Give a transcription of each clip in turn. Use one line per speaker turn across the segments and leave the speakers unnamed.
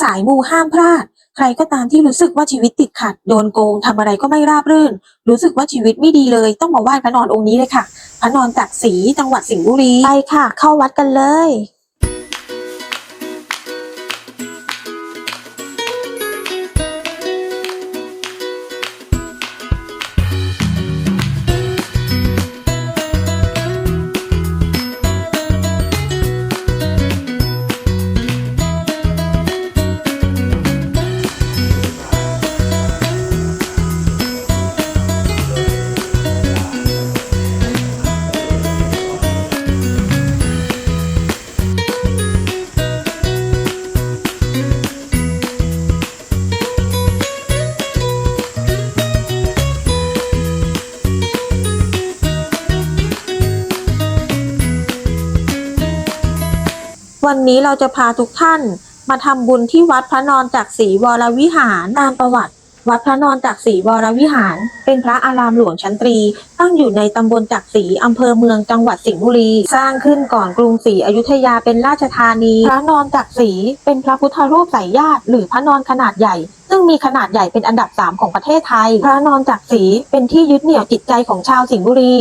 สายมูห้ามพลาด ใครก็ตามที่รู้สึกว่าชีวิตติดขัด โดนโกงทำอะไรก็ไม่ราบรื่น รู้สึกว่าชีวิตไม่ดีเลย ต้องมาไหว้พระนอนองค์นี้เลยค่ะ พระนอนจักศรีจังหวัดสิงห์บุรีไปค่ะ เข้าวัดกันเลย วันนี้เราจะพาทุกท่านมาทำบุญที่วัดพระนอนจักศรีวรวิหารตามประวัติ วัดพระนอนจักศรีวรวิหาร เป็นพระอารามหลวงชั้นตรี ตั้งอยู่ในตำบลจักศรีอำเภอเมืองจังหวัดสิงห์บุรี สร้างขึ้นก่อนกรุงศรีอยุธยาเป็นราชธานี พระนอนจักศรีเป็นพระพุทธรูปสายญาติหรือพระนอนขนาดใหญ่ซึ่งมีขนาดใหญ่เป็นอันดับ 3 ของประเทศไทย พระนอนจักศรีเป็นที่ยึดเหนี่ยวจิตใจของชาวสิงห์บุรี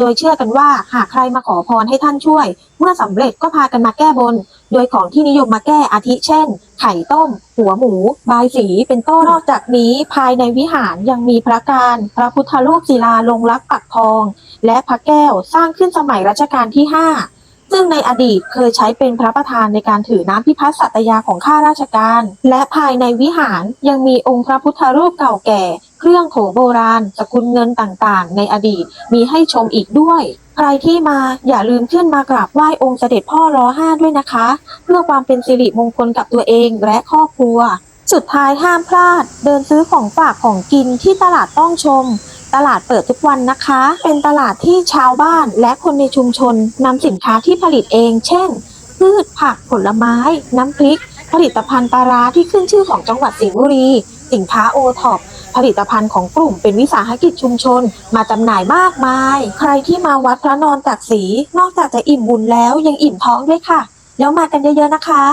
โดยเชื่อกันว่าหากใครมาขอพรให้ท่านช่วย เมื่อสำเร็จก็พากันมาแก้บน โดยของที่นิยมมาแก้อาทิเช่น ไข่ต้ม หัวหมู บายสีเป็นต้นนอกจากนี้ภายในวิหารยังมีพระการ พระพุทธรูปศิลาลงรักปักทอง และพระแก้วสร้างขึ้นสมัยรัชกาลที่ 5ซึ่งในอดีตเคยใช้เป็นพระประธานในการถือน้ำพิพัฒน์สัตยาของข้าราชการ และภายในวิหารยังมีองค์พระพุทธรูปเก่าแก่ เครื่องโถโบราณสกุลเงินต่างๆ ในอดีตมีให้ชมอีกด้วย ใครที่มาอย่าลืมขึ้นมากราบไหว้องค์เสด็จพ่อรอห้าด้วยนะคะ เพื่อความเป็นสิริมงคลกับตัวเองและครอบครัว สุดท้ายห้ามพลาด เดินซื้อของฝากของกินที่ตลาดต้องชมตลาดเปิดทุกวันนะคะ เป็นตลาดที่ชาวบ้านและคนในชุมชนนำสินค้าที่ผลิตเอง เช่น พืชผักผลไม้ น้ำพริก ผลิตภัณฑ์ปลาร้าที่ขึ้นชื่อของจังหวัดสิงห์บุรี สินค้าโอท็อปผลิตภัณฑ์ของกลุ่มเป็นวิสาหกิจชุมชน มาจำหน่ายมากมาย ใครที่มาวัดพระนอนจักรศรีนอกจากจะอิ่มบุญแล้วยังอิ่มท้องด้วยค่ะ แล้วมากันเยอะๆนะคะ